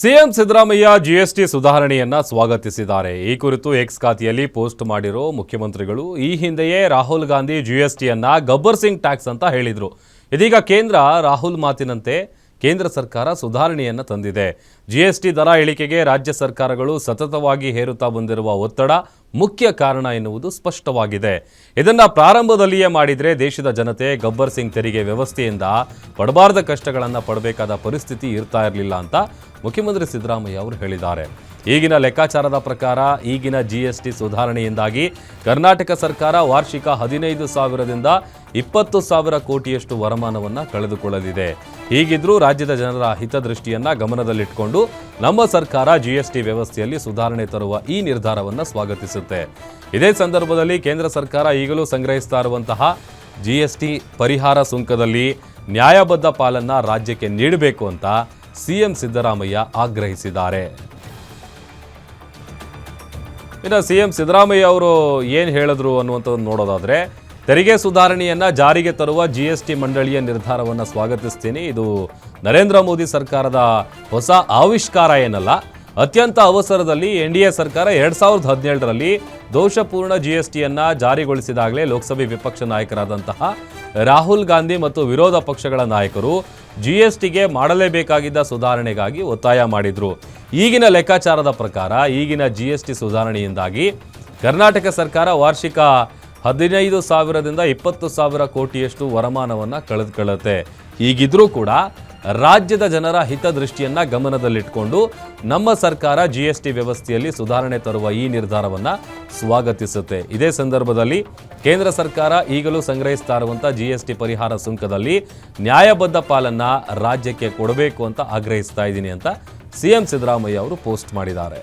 CM Siddaramaiah GST ಸುಧಾರಣೆಯನ್ನ ಸ್ವಾಗತಿಸಿದ್ದಾರೆ. ಈ ಕುರಿತು ಎಕ್ಸ್ ಖಾತೆಯಲ್ಲಿ ಪೋಸ್ಟ್ ಮಾಡಿರೋ ಮುಖ್ಯಮಂತ್ರಿಗಳು ಈ ಹಿಂದೆಯೇ ರಾಹುಲ್ ಗಾಂಧಿ ಜಿಎಸ್ಟಿಯನ್ನ ಗಬ್ಬರ್ ಸಿಂಗ್ ಟ್ಯಾಕ್ಸ್ ಅಂತ ಹೇಳಿದ್ರು. ಇದೀಗ ಕೇಂದ್ರ ರಾಹುಲ್ ಮಾತಿನಂತೆ ಕೇಂದ್ರ ಸರ್ಕಾರ ಸುಧಾರಣೆಯನ್ನ ತಂದಿದೆ. ಜಿಎಸ್ಟಿ ದರ ಇಳಿಕೆಗೆ ರಾಜ್ಯ ಸರ್ಕಾರಗಳು ಸತತವಾಗಿ ಹೇರುತ್ತಾ ಬಂದಿರುವ ಒತ್ತಡ ಮುಖ್ಯ ಕಾರಣ ಎನ್ನುವುದು ಸ್ಪಷ್ಟವಾಗಿದೆ. ಇದನ್ನು ಪ್ರಾರಂಭದಲ್ಲಿಯೇ ಮಾಡಿದರೆ ದೇಶದ ಜನತೆ ಗಬ್ಬರ್ ಸಿಂಗ್ ತೆರಿಗೆ ವ್ಯವಸ್ಥೆಯಿಂದ ಪಡಬಾರದ ಕಷ್ಟಗಳನ್ನು ಪಡಬೇಕಾದ ಪರಿಸ್ಥಿತಿ ಇರ್ತಾ ಇರಲಿಲ್ಲ ಅಂತ ಮುಖ್ಯಮಂತ್ರಿ ಸಿದ್ದರಾಮಯ್ಯ ಅವರು ಹೇಳಿದ್ದಾರೆ. ಈಗಿನ ಲೆಕ್ಕಾಚಾರದ ಪ್ರಕಾರ ಈಗಿನ ಜಿಎಸ್ಟಿ ಸುಧಾರಣೆಯಿಂದಾಗಿ ಕರ್ನಾಟಕ ಸರ್ಕಾರ ವಾರ್ಷಿಕ ಹದಿನೈದು ಸಾವಿರದಿಂದ ಇಪ್ಪತ್ತು ಸಾವಿರ ಕೋಟಿಯಷ್ಟು ವರಮಾನವನ್ನು ಕಳೆದುಕೊಳ್ಳಲಿದೆ. ಹೀಗಿದ್ರೂ ರಾಜ್ಯದ ಜನರ ಹಿತದೃಷ್ಟಿಯನ್ನು ಗಮನದಲ್ಲಿಟ್ಟುಕೊಂಡು ನಮ್ಮ ಸರ್ಕಾರ ಜಿಎಸ್ಟಿ ವ್ಯವಸ್ಥೆಯಲ್ಲಿ ಸುಧಾರಣೆ ತರುವ ಈ ನಿರ್ಧಾರವನ್ನು ಸ್ವಾಗತಿಸುತ್ತೆ. ಇದೇ ಸಂದರ್ಭದಲ್ಲಿ ಕೇಂದ್ರ ಸರ್ಕಾರ ಈಗಲೂ ಸಂಗ್ರಹಿಸ್ತಾ ಇರುವಂತಹ ಜಿಎಸ್ಟಿ ಪರಿಹಾರ ಸುಂಕದಲ್ಲಿ ನ್ಯಾಯಬದ್ಧ ಪಾಲನ್ನ ರಾಜ್ಯಕ್ಕೆ ನೀಡಬೇಕು ಅಂತ ಸಿಎಂ ಸಿದ್ದರಾಮಯ್ಯ ಆಗ್ರಹಿಸಿದ್ದಾರೆ. ಇನ್ನು ಸಿ ಎಂ ಸಿದ್ದರಾಮಯ್ಯ ಅವರು ಏನು ಹೇಳಿದ್ರು ಅನ್ನುವಂಥದ್ದು ನೋಡೋದಾದ್ರೆ ತೆರಿಗೆ ಸುಧಾರಣೆಯನ್ನು ಜಾರಿಗೆ ತರುವ ಜಿ ಎಸ್ ಟಿ ಮಂಡಳಿಯ ನಿರ್ಧಾರವನ್ನು ಸ್ವಾಗತಿಸ್ತೀನಿ. ಇದು ನರೇಂದ್ರ ಮೋದಿ ಸರ್ಕಾರದ ಹೊಸ ಆವಿಷ್ಕಾರ ಏನಲ್ಲ, ಅತ್ಯಂತ ಅವಸರದಲ್ಲಿ ಎನ್ ಡಿ ಎ ಸರ್ಕಾರ ಎರಡ್ ಸಾವಿರದ ಹದಿನೇಳರಲ್ಲಿ ದೋಷಪೂರ್ಣ ಜಿ ಎಸ್ ಟಿಯನ್ನು ಜಾರಿಗೊಳಿಸಿದಾಗಲೇ ಲೋಕಸಭೆ ವಿಪಕ್ಷ ನಾಯಕರಾದಂತಹ ರಾಹುಲ್ ಗಾಂಧಿ ಮತ್ತು ವಿರೋಧ ಪಕ್ಷಗಳ ನಾಯಕರು ಜಿ ಎಸ್ ಟಿಗೆ ಮಾಡಲೇಬೇಕಾಗಿದ್ದ ಸುಧಾರಣೆಗಾಗಿ ಒತ್ತಾಯ ಮಾಡಿದ್ರು. ಈಗಿನ ಲೆಕ್ಕಾಚಾರದ ಪ್ರಕಾರ ಈಗಿನ ಜಿ ಎಸ್ ಟಿ ಸುಧಾರಣೆಯಿಂದಾಗಿ ಕರ್ನಾಟಕ ಸರ್ಕಾರ ವಾರ್ಷಿಕ ಹದಿನೈದು ಸಾವಿರದಿಂದ ಇಪ್ಪತ್ತು ಸಾವಿರ ಕೋಟಿಯಷ್ಟು ವರಮಾನವನ್ನು ಕಳೆದುಕೊಳ್ಳುತ್ತೆ. ಹೀಗಿದ್ರೂ ಕೂಡ ರಾಜ್ಯದ ಜನರ ಹಿತದೃಷ್ಟಿಯನ್ನ ಗಮನದಲ್ಲಿಟ್ಕೊಂಡು ನಮ್ಮ ಸರ್ಕಾರ ಜಿ ಎಸ್ ಟಿ ವ್ಯವಸ್ಥೆಯಲ್ಲಿ ಸುಧಾರಣೆ ತರುವ ಈ ನಿರ್ಧಾರವನ್ನ ಸ್ವಾಗತಿಸುತ್ತೆ. ಇದೇ ಸಂದರ್ಭದಲ್ಲಿ ಕೇಂದ್ರ ಸರ್ಕಾರ ಈಗಲೂ ಸಂಗ್ರಹಿಸ್ತಾ ಇರುವಂಥ ಜಿ ಎಸ್ ಟಿ ಪರಿಹಾರ ಸುಂಕದಲ್ಲಿ ನ್ಯಾಯಬದ್ಧ ಪಾಲನ್ನ ರಾಜ್ಯಕ್ಕೆ ಕೊಡಬೇಕು ಅಂತ ಆಗ್ರಹಿಸ್ತಾ ಇದ್ದೀನಿ ಅಂತ ಸಿಎಂ ಸಿದ್ದರಾಮಯ್ಯ ಅವರು ಪೋಸ್ಟ್ ಮಾಡಿದ್ದಾರೆ.